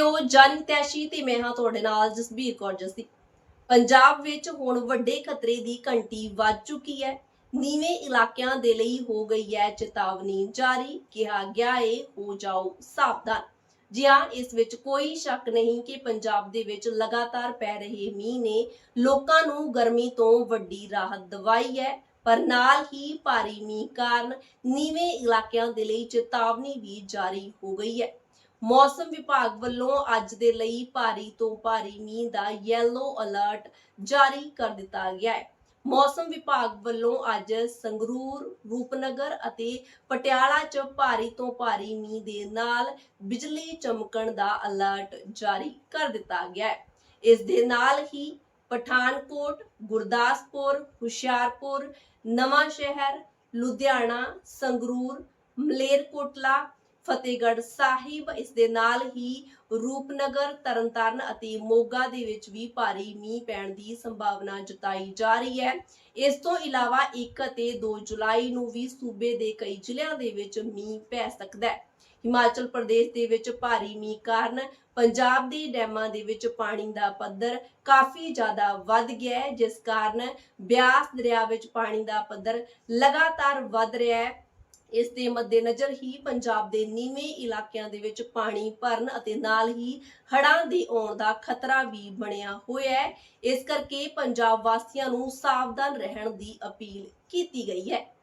ਉਹ ਜਨ ਤੈਸ਼ੀ ਤੇ ਮੈਂ ਹਾਂ ਤੁਹਾਡੇ ਨਾਲ, ਜਸਬੀਰ ਕੌਰ ਜਸਦੀ। ਪੰਜਾਬ ਵਿੱਚ ਹੁਣ ਵੱਡੇ ਖਤਰੇ ਦੀ ਘੰਟੀ ਵੱਜ ਚੁੱਕੀ ਹੈ। ਨੀਵੇਂ ਇਲਾਕਿਆਂ ਦੇ ਲਈ ਹੋ ਗਈ ਹੈ ਚੇਤਾਵਨੀ ਜਾਰੀ। ਕਿਹਾ ਗਿਆ ਹੈ ਹੋ ਜਾਓ ਸਾਵਧਾਨ। ਜੀ ਹਾਂ ਇਸ ਵਿੱਚ ਕੋਈ ਸ਼ੱਕ ਨਹੀਂ ਕਿ ਪੰਜਾਬ ਦੇ ਵਿੱਚ ਲਗਾਤਾਰ ਪੈ ਰਹੇ ਮੀਂਹ ਨੇ ਲੋਕਾਂ ਨੂੰ ਗਰਮੀ ਤੋਂ ਵੱਡੀ ਰਾਹਤ ਦਿਵਾਈ ਹੈ। ਪਰ ਨਾਲ ਹੀ ਭਾਰੀ ਮੀਂਹ ਕਾਰਨ ਨੀਵੇਂ ਇਲਾਕਿਆਂ ਦੇ ਲਈ ਚੇਤਾਵਨੀ ਵੀ ਜਾਰੀ ਹੋ ਗਈ ਹੈ। ਮੌਸਮ ਵਿਭਾਗ ਵੱਲੋਂ ਅੱਜ ਦੇ ਲਈ ਭਾਰੀ ਤੋਂ ਭਾਰੀ ਮੀਂਹ ਦਾ ਯੈਲੋ ਅਲਰਟ ਜਾਰੀ ਕਰ ਦਿੱਤਾ ਗਿਆ ਹੈ। ਮੌਸਮ ਵਿਭਾਗ ਵੱਲੋਂ ਅੱਜ ਸੰਗਰੂਰ, ਰੂਪਨਗਰ ਅਤੇ ਪਟਿਆਲਾ 'ਚ ਭਾਰੀ ਤੋਂ ਭਾਰੀ ਮੀਂਹ ਦੇ ਨਾਲ ਬਿਜਲੀ ਚਮਕਣ ਦਾ ਅਲਰਟ ਜਾਰੀ ਕਰ ਦਿੱਤਾ ਗਿਆ ਹੈ। ਇਸ ਦੇ ਨਾਲ ਹੀ ਪਠਾਨਕੋਟ, ਗੁਰਦਾਸਪੁਰ, ਹੁਸ਼ਿਆਰਪੁਰ ਨਵਾਂ ਸ਼ਹਿਰ ਲੁਧਿਆਣਾ, ਸੰਗਰੂਰ, ਮਲੇਰਕੋਟਲਾ ਫਤਿਹਗੜ੍ਹ ਸਾਹਿਬ, ਇਸ ਦੇ ਨਾਲ ਹੀ ਰੂਪਨਗਰ, ਤਰਨਤਾਰਨ ਅਤੇ ਮੋਗਾ ਦੇ ਵਿੱਚ ਵੀ ਭਾਰੀ ਮੀਂਹ ਪੈਣ ਦੀ ਸੰਭਾਵਨਾ ਜਤਾਈ ਜਾ ਰਹੀ ਹੈ। ਇਸ ਤੋਂ ਇਲਾਵਾ 1 ਅਤੇ 2 ਜੁਲਾਈ ਨੂੰ ਵੀ ਸੂਬੇ ਦੇ ਕਈ ਜ਼ਿਲ੍ਹਿਆਂ ਦੇ ਵਿੱਚ ਮੀਂਹ ਪੈ ਸਕਦਾ ਹੈ। ਹਿਮਾਚਲ ਪ੍ਰਦੇਸ਼ ਦੇ ਵਿੱਚ ਭਾਰੀ ਮੀਂਹ ਕਾਰਨ ਪੰਜਾਬ ਦੇ ਡੈਮਾਂ ਦੇ ਵਿੱਚ ਪਾਣੀ ਦਾ ਪੱਧਰ ਕਾਫੀ ਜ਼ਿਆਦਾ ਵੱਧ ਗਿਆ ਹੈ, ਜਿਸ ਕਾਰਨ ਬਿਆਸ ਦਰਿਆ ਵਿੱਚ ਪਾਣੀ ਦਾ ਪੱਧਰ ਲਗਾਤਾਰ ਵੱਧ ਰਿਹਾ ਹੈ। ਇਸ ਦੇ ਮੱਦੇਨਜ਼ਰ ਹੀ ਪੰਜਾਬ ਦੇ ਨੀਵੇਂ ਇਲਾਕਿਆਂ ਦੇ ਵਿੱਚ ਪਾਣੀ ਭਰਨ ਅਤੇ ਨਾਲ ਹੀ ਹੜ੍ਹਾਂ ਦੇ ਆਉਣ ਦਾ ਖਤਰਾ ਵੀ ਬਣਿਆ ਹੋਇਆ ਹੈ। ਇਸ ਕਰਕੇ ਪੰਜਾਬ ਵਾਸੀਆਂ ਨੂੰ ਸਾਵਧਾਨ ਰਹਿਣ ਦੀ ਅਪੀਲ ਕੀਤੀ ਗਈ ਹੈ।